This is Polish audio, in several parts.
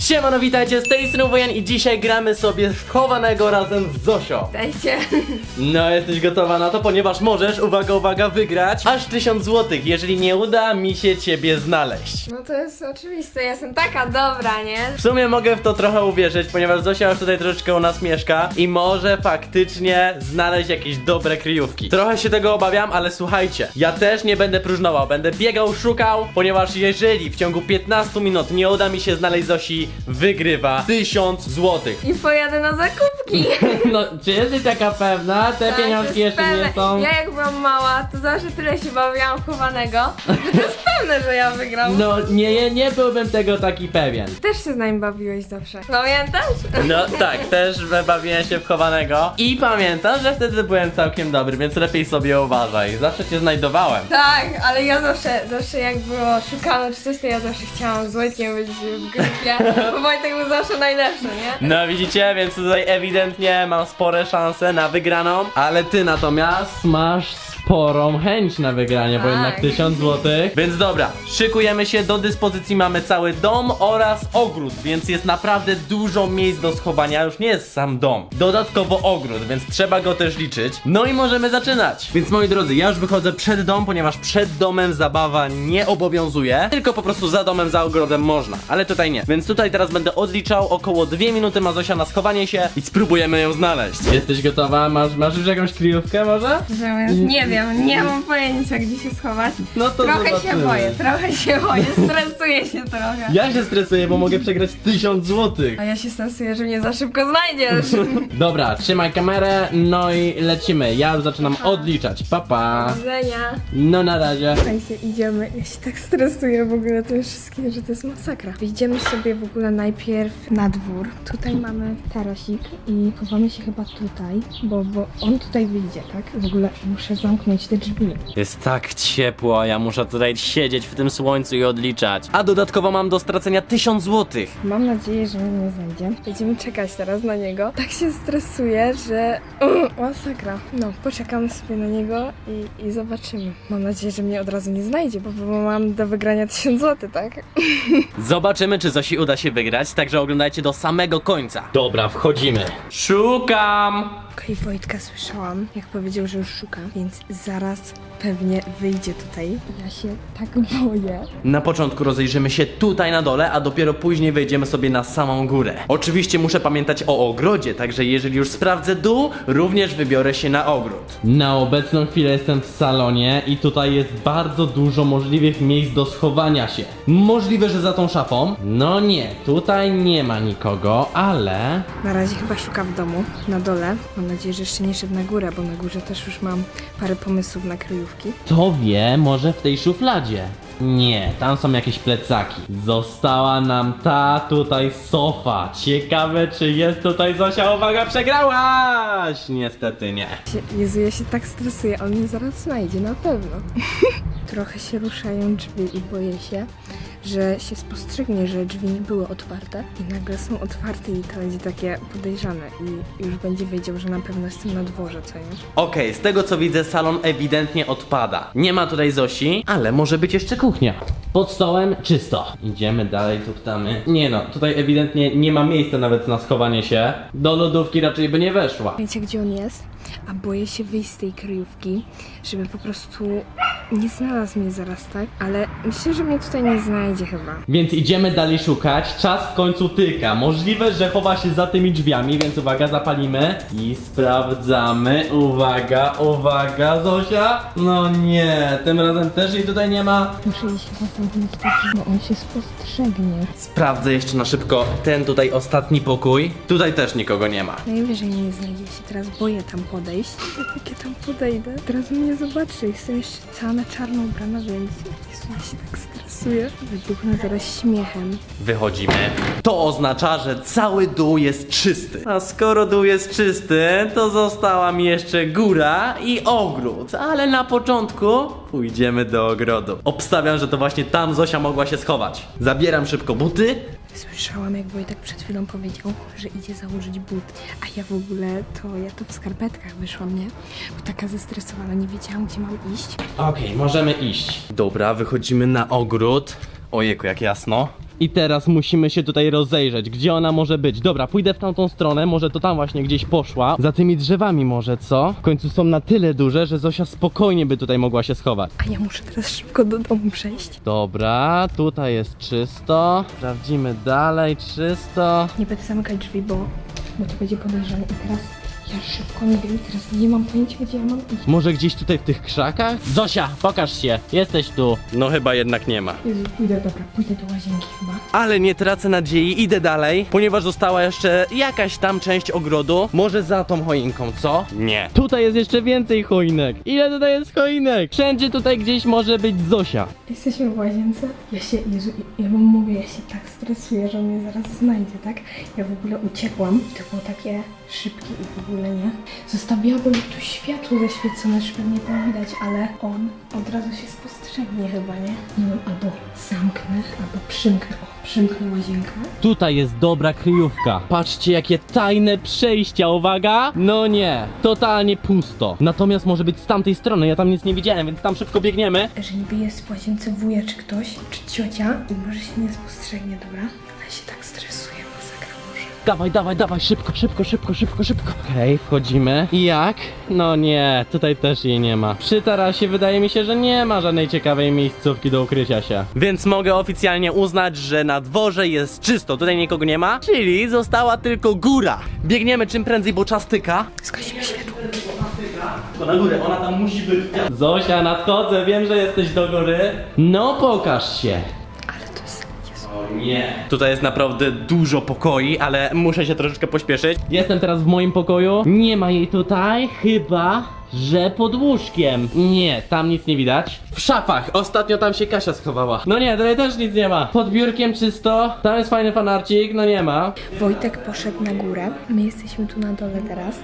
Siemano, witajcie, z tej strony Wojan i dzisiaj gramy sobie w chowanego razem z Zosią. Dajcie. No, jesteś gotowa na to, ponieważ możesz, uwaga, uwaga, wygrać aż 1000 złotych, jeżeli nie uda mi się ciebie znaleźć. No to jest oczywiste, ja jestem taka dobra, nie? W sumie mogę w to trochę uwierzyć, ponieważ Zosia już tutaj troszeczkę u nas mieszka i może faktycznie znaleźć jakieś dobre kryjówki. Trochę się tego obawiam, ale słuchajcie, ja też nie będę próżnował, będę biegał, szukał, ponieważ jeżeli w ciągu 15 minut nie uda mi się znaleźć Zosi, wygrywa 1000 złotych. I pojadę na zakupki. No, czy jesteś taka pewna? Te Tak, pieniążki jest jeszcze nie pewne. są. Ja jak byłam mała, to zawsze tyle się bawiłam w chowanego, że to jest pewne, że ja wygram. No, nie, nie byłbym tego taki pewien. Też się z nami bawiłeś zawsze. Pamiętasz? No tak, też bawiłem się w chowanego i pamiętam, że wtedy byłem całkiem dobry, więc lepiej sobie uważaj. Zawsze cię znajdowałem. Tak, ale ja zawsze, zawsze jak było szukano czy coś, to ja zawsze chciałam z Wojtkiem być w grupie, bo Wojtek był zawsze najlepszy, nie? No widzicie, więc tutaj ewidentnie mam spore szanse na wygraną, ale ty natomiast masz sporą chęć na wygranie, bo Tak. jednak 1000 złotych. Więc dobra, szykujemy się, do dyspozycji mamy cały dom oraz ogród, więc jest naprawdę dużo miejsc do schowania, już nie jest sam dom. Dodatkowo ogród, więc trzeba go też liczyć. No i możemy zaczynać. Więc moi drodzy, ja już wychodzę przed dom, ponieważ przed domem zabawa nie obowiązuje, tylko po prostu za domem, za ogrodem można, ale tutaj nie. Więc tutaj teraz będę odliczał około 2 minuty ma Zosia na schowanie się i spróbujemy ją znaleźć. Jesteś gotowa? Masz, masz już jakąś kryjówkę może? Zamiast, nie wiem, nie mam pojęcia gdzie się schować. No to Trochę się zobaczymy. boję, trochę się boję, stresuję się trochę. Ja się stresuję, bo mogę przegrać 1000 złotych. A ja się stresuję, że mnie za szybko znajdziesz. Dobra, trzymaj kamerę, no i lecimy. Ja już zaczynam odliczać. Papa. Pa. Widzenia. No na razie. Słuchajcie, idziemy. Ja się tak stresuję w ogóle tym wszystkim, że to jest masakra. Wyjdziemy sobie w ogóle najpierw na dwór. Tutaj mamy tarasik i chowamy się chyba tutaj, bo, bo on tutaj wyjdzie, tak? W ogóle muszę zamknąć te drzwi. Jest tak ciepło, ja muszę tutaj siedzieć w tym słońcu i odliczać. A dodatkowo mam do stracenia 1000 złotych. Mam nadzieję, że mnie nie znajdzie. Będziemy czekać teraz na niego. Tak się stresuję, że... Masakra. No, poczekamy sobie na niego i, i zobaczymy. Mam nadzieję, że mnie od razu nie znajdzie, bo, bo mam do wygrania 1000 zł, tak? Zobaczymy, czy Zosi uda się wygrać, także oglądajcie do samego końca. Dobra, wchodzimy. Szukam! Okej, Wojtka słyszałam, jak powiedział, że już szuka, więc zaraz pewnie wyjdzie tutaj. Ja się tak boję. Na początku rozejrzymy się tutaj na dole, a dopiero później wejdziemy sobie na samą górę. Oczywiście muszę pamiętać o ogrodzie, także jeżeli już sprawdzę dół, również wybiorę się na ogród. Na obecną chwilę jestem w salonie i tutaj jest bardzo dużo możliwych miejsc do schowania się. Możliwe, że za tą szafą? No nie, tutaj nie ma nikogo, ale... Na razie chyba szuka w domu, na dole. Mam nadzieję, że jeszcze nie szedł na górę, bo na górze też już mam parę pomysłów na kryjówki. Kto wie, może w tej szufladzie? Nie, tam są jakieś plecaki. Została nam ta tutaj sofa. Ciekawe, czy jest tutaj Zosia. Uwaga, przegrałaś! Niestety nie. Się- Jezu, ja się tak stresuję, on mnie zaraz znajdzie, na pewno. Trochę się ruszają drzwi i boję się, że się spostrzegnie, że drzwi nie były otwarte i nagle są otwarte i to będzie takie podejrzane i już będzie wiedział, że na pewno jestem na dworze, co nie? Okej, z tego co widzę, salon ewidentnie odpada. Nie ma tutaj Zosi, ale może być jeszcze kuchnia. Pod stołem czysto. Idziemy dalej, tuptamy. Nie no, tutaj ewidentnie nie ma miejsca nawet na schowanie się. Do lodówki raczej by nie weszła. Wiecie, gdzie on jest? A boję się wyjść z tej kryjówki, żeby po prostu nie znalazł mnie zaraz, tak? Ale myślę, że mnie tutaj nie znajdzie chyba. Więc idziemy dalej szukać. Czas w końcu tyka. Możliwe, że chowa się za tymi drzwiami, więc uwaga, zapalimy i sprawdzamy. Uwaga, uwaga, Zosia. No nie, tym razem też jej tutaj nie ma. Muszę iść chyba zamknąć bo on się spostrzegnie. Sprawdzę jeszcze na szybko ten tutaj ostatni pokój. Tutaj też nikogo nie ma. Najwyżej nie znajdzie się, teraz boję tam podejść. Jak ja tam podejdę, teraz mnie zobaczy. Jestem jeszcze cała na czarno ubrana, więc Jezu, ja się tak stresuję. Wybuchnę zaraz śmiechem. Wychodzimy. To oznacza, że cały dół jest czysty. A skoro dół jest czysty, to została mi jeszcze góra i ogród. Ale na początku pójdziemy do ogrodu. Obstawiam, że to właśnie tam Zosia mogła się schować. Zabieram szybko buty. Słyszałam, jak Wojtek przed chwilą powiedział, że idzie założyć but, a ja w ogóle to, ja to w skarpetkach wyszłam, nie? Bo taka zestresowana, nie wiedziałam, gdzie mam iść. Okej, możemy iść. Dobra, wychodzimy na ogród. Ojejku, jak jasno. I teraz musimy się tutaj rozejrzeć, gdzie ona może być. Dobra, pójdę w tamtą stronę, może to tam właśnie gdzieś poszła. Za tymi drzewami może, co? W końcu są na tyle duże, że Zosia spokojnie by tutaj mogła się schować. A ja muszę teraz szybko do domu przejść. Dobra, tutaj jest czysto. Sprawdzimy dalej, czysto. Nie będę zamykać drzwi, bo, bo to będzie podejrzane. I teraz ja szybko nie wiem, teraz nie mam pojęcia, gdzie ja mam iść. Może gdzieś tutaj w tych krzakach? Zosia, pokaż się, jesteś tu. No chyba jednak nie ma. Jezu, pójdę, dobra, pójdę do łazienki chyba. Ale nie tracę nadziei, idę dalej, ponieważ została jeszcze jakaś tam część ogrodu. Może za tą choinką, co? Nie. Tutaj jest jeszcze więcej choinek. Ile tutaj jest choinek? Wszędzie tutaj gdzieś może być Zosia. Jesteśmy w łazience. Ja się, Jezu, ja wam mówię, ja się tak stresuję, że on mnie zaraz znajdzie, tak? Ja w ogóle uciekłam. To było takie szybkie i w ogóle nie. Zostawiłabym tu światło zaświecone, żeby mnie było widać, ale on od razu się spostrzegnie chyba, nie? Nie wiem, albo zamknę, albo przymknę. O, przymknę łazienkę. Tutaj jest dobra kryjówka. Patrzcie, jakie tajne przejścia, uwaga! No nie, totalnie pusto. Natomiast może być z tamtej strony, ja tam nic nie widziałem, więc tam szybko biegniemy. Że niby jest w łazience wuja czy ktoś, czy ciocia i może się nie spostrzegnie, dobra? Ale się tak. Dawaj, dawaj, dawaj, szybko, szybko, szybko, szybko, szybko. Okej, wchodzimy. I jak? No nie, tutaj też jej nie ma. Przy tarasie wydaje mi się, że nie ma żadnej ciekawej miejscówki do ukrycia się. Więc mogę oficjalnie uznać, że na dworze jest czysto, tutaj nikogo nie ma, czyli została tylko góra. Biegniemy czym prędzej, bo czas tyka. Zgasimy światło. To na górę, ona tam musi być. Zosia, nadchodzę, wiem, że jesteś do góry. No pokaż się. Ale to jest... Jezu. O nie. Tutaj jest naprawdę dużo pokoi, ale muszę się troszeczkę pośpieszyć. Jestem teraz w moim pokoju. Nie ma jej tutaj, chyba że pod łóżkiem. Nie, tam nic nie widać. W szafach. Ostatnio tam się Kasia schowała. No nie, tutaj też nic nie ma. Pod biurkiem czysto. Tam jest fajny fanarcik, no nie ma. Wojtek poszedł na górę. My jesteśmy tu na dole teraz.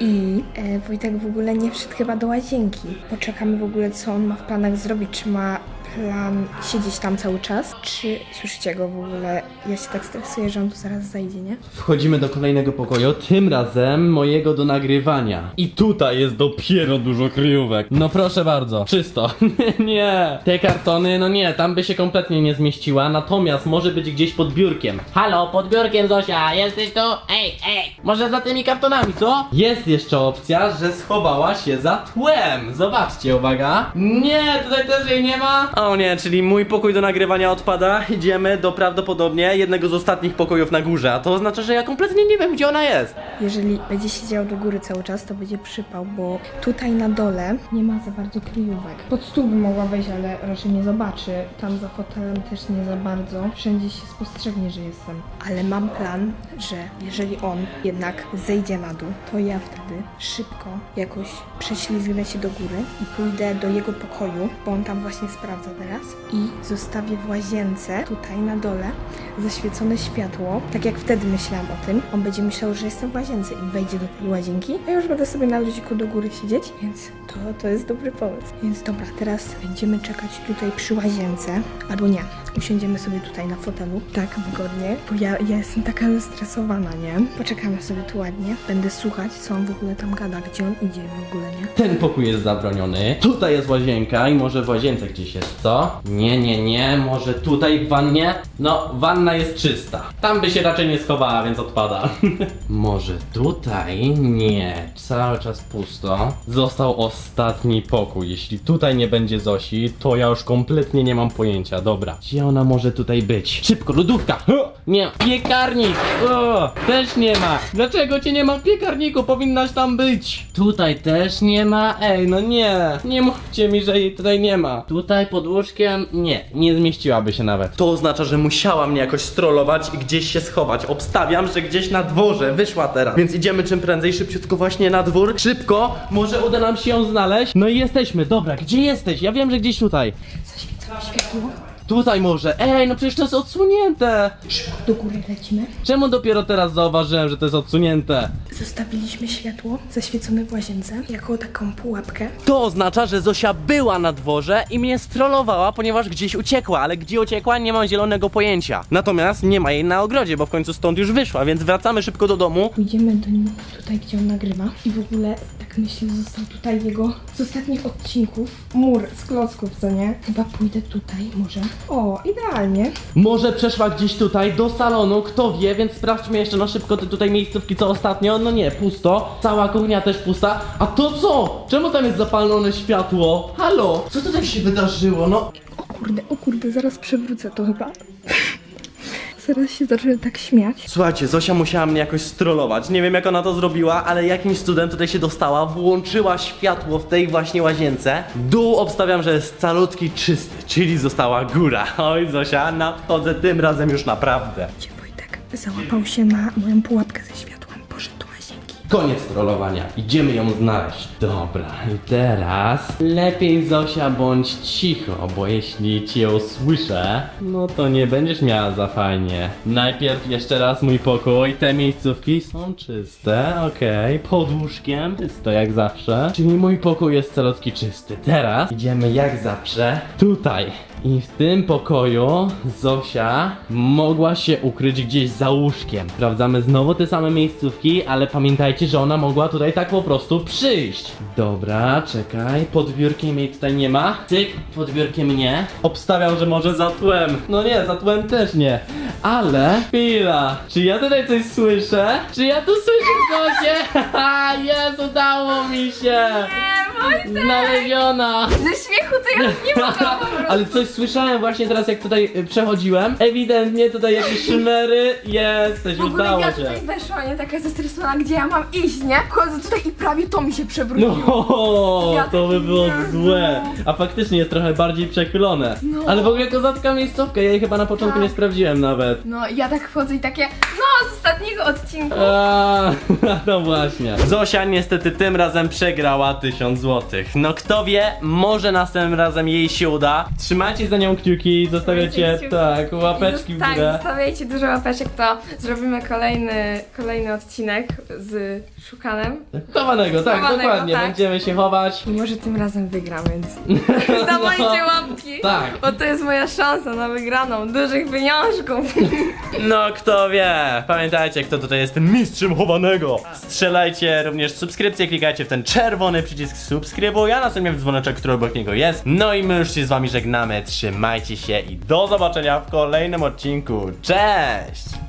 I e, Wojtek w ogóle nie wszedł chyba do łazienki. Poczekamy w ogóle, co on ma w planach zrobić. Czy ma plan siedzieć tam cały czas? Czy słyszycie go w ogóle? Ja się tak stresuję, że on tu zaraz zajdzie, nie? Wchodzimy do kolejnego pokoju, tym razem mojego do nagrywania. I tutaj jest dopiero dużo kryjówek. No proszę bardzo, czysto. nie, te kartony, no nie, tam by się kompletnie nie zmieściła, natomiast może być gdzieś pod biurkiem. Halo, pod biurkiem Zosia, jesteś tu? Ej, ej, może za tymi kartonami, co? Jest jeszcze opcja, że schowała się za tłem. Zobaczcie, uwaga. Nie, tutaj też jej nie ma. O nie, czyli mój pokój do nagrywania odpada. Idziemy do prawdopodobnie jednego z ostatnich pokojów na górze, a to oznacza, że ja kompletnie nie wiem, gdzie ona jest. Jeżeli będzie siedział do góry cały czas, to będzie przypał, bo tutaj na dole nie ma za bardzo kryjówek. Pod stół by mogła wejść, ale raczej nie zobaczy. Tam za fotelem też nie za bardzo. Wszędzie się spostrzegnie, że jestem. Ale mam plan, że jeżeli on jednak zejdzie na dół, to ja wtedy szybko jakoś prześlizgnę się do góry i pójdę do jego pokoju, bo on tam właśnie sprawdza teraz? I zostawię w łazience, tutaj na dole, zaświecone światło, tak jak wtedy myślałam o tym. On będzie myślał, że jestem w łazience i wejdzie do tej łazienki, a ja już będę sobie na ludziku do góry siedzieć, więc to, to jest dobry pomysł. Więc dobra, teraz będziemy czekać tutaj przy łazience, albo nie, usiądziemy sobie tutaj na fotelu, tak wygodnie, bo ja, ja jestem taka zestresowana, nie? Poczekamy sobie tu ładnie, będę słuchać, co on w ogóle tam gada, gdzie on idzie w ogóle, nie? Ten pokój jest zabroniony. Tutaj jest łazienka i może w łazience gdzieś jest, co? Nie, nie, nie, może tutaj w wannie? No, wanna jest czysta. Tam by się raczej nie schowała, więc odpada. może tutaj? Nie, cały czas pusto. Został ostatni pokój. Jeśli tutaj nie będzie Zosi, to ja już kompletnie nie mam pojęcia. Dobra, gdzie ona może tutaj być? Szybko, lodówka! Nie, piekarnik! O, też nie ma. Dlaczego cię nie ma w piekarniku? Powinnaś tam być. Tutaj też nie ma. Ej, no nie. Nie mówcie mi, że jej tutaj nie ma. Tutaj pod łóżkiem? Nie, nie zmieściłaby się nawet. To oznacza, że musiała mnie jakoś strollować i gdzieś się schować. Obstawiam, że gdzieś na dworze wyszła teraz. Więc idziemy czym prędzej, szybciutko właśnie na dwór. Szybko, może uda nam się ją znaleźć. No i jesteśmy, dobra, gdzie jesteś? Ja wiem, że gdzieś tutaj. Zaświecone światło, Tutaj może. Ej, no przecież to jest odsunięte. szybko do góry lecimy. Czemu dopiero teraz zauważyłem, że to jest odsunięte? Zostawiliśmy światło zaświecone w łazience jako taką pułapkę. To oznacza, że Zosia była na dworze i mnie strollowała, ponieważ gdzieś uciekła, ale gdzie uciekła nie mam zielonego pojęcia. Natomiast nie ma jej na ogrodzie, bo w końcu stąd już wyszła, więc wracamy szybko do domu. Pójdziemy do nim tutaj, gdzie on nagrywa i w ogóle myślę, został tutaj jego z ostatnich odcinków. Mur z klocków, co nie? Chyba pójdę tutaj, może. O, idealnie. Może przeszła gdzieś tutaj do salonu, kto wie, więc sprawdźmy jeszcze na szybko te tutaj miejscówki co ostatnio. No nie, pusto. Cała kuchnia też pusta. A to co? Czemu tam jest zapalone światło? Halo? Co tutaj się wydarzyło? No. O kurde, o kurde, zaraz przewrócę to chyba. Zaraz się zacznę tak śmiać. Słuchajcie, Zosia musiała mnie jakoś strollować. Nie wiem jak ona to zrobiła, ale jakimś cudem tutaj się dostała, włączyła światło w tej właśnie łazience. Dół obstawiam, że jest calutki czysty, czyli została góra. Oj Zosia, nadchodzę tym razem już naprawdę. Gdzie Wojtek załapał się na moją pułapkę ze łazienki. Koniec trollowania, idziemy ją znaleźć. Dobra, i teraz lepiej Zosia bądź cicho, bo jeśli cię ją słyszę, no to nie będziesz miała za fajnie. Najpierw jeszcze raz mój pokój, te miejscówki są czyste, okej, pod łóżkiem czysto jak zawsze, czyli mój pokój jest celotki czysty. Teraz idziemy jak zawsze tutaj. I w tym pokoju Zosia mogła się ukryć gdzieś za łóżkiem. Sprawdzamy znowu te same miejscówki, ale pamiętajcie, że ona mogła tutaj tak po prostu przyjść. Dobra, czekaj, pod biurkiem jej tutaj nie ma. Tyk, pod biurkiem nie. Obstawiam, że może za tłem. No nie, za tłem też nie. Ale, chwila, czy ja tutaj coś słyszę? Czy ja tu słyszę Zosię? Haha, jest, udało mi się! Znaleziona! Ze śmiechu to ja nie mogłam Ale coś słyszałem właśnie teraz jak tutaj y, przechodziłem. Ewidentnie tutaj jakieś szmery. Jesteś, W ogóle udało ja się. tutaj weszłam, nie taka zestresowana, gdzie ja mam iść, nie? Chodzę tutaj i prawie to mi się przewróciło. No, Ja to by było złe. A faktycznie jest trochę bardziej przechylone. No. Ale w ogóle kozacka miejscówka, ja jej chyba na początku Tak. nie sprawdziłem nawet. No ja tak wchodzę i takie, no z ostatniego odcinku. A, no właśnie. Zosia niestety tym razem przegrała 1000 złotych. No kto wie, może następnym razem jej się uda. Trzymajcie za nią kciuki, zostawiacie kciuki. tak, łapeczki w Tak, górę. zostawiajcie dużo łapeczek, to zrobimy kolejny, kolejny odcinek z Szukanem. Chowanego, tak, Chowanego, dokładnie. tak. Będziemy się chować. I może tym razem wygram, więc dawajcie łapki. Tak. Bo to jest moja szansa na wygraną dużych pieniążków. No kto wie, pamiętajcie kto tutaj jest mistrzem chowanego. Strzelajcie również subskrypcję, klikajcie w ten czerwony przycisk subskrybuj A następnie w dzwoneczek, który obok niego jest. No i my już się z wami żegnamy, trzymajcie się i do zobaczenia w kolejnym odcinku. Cześć!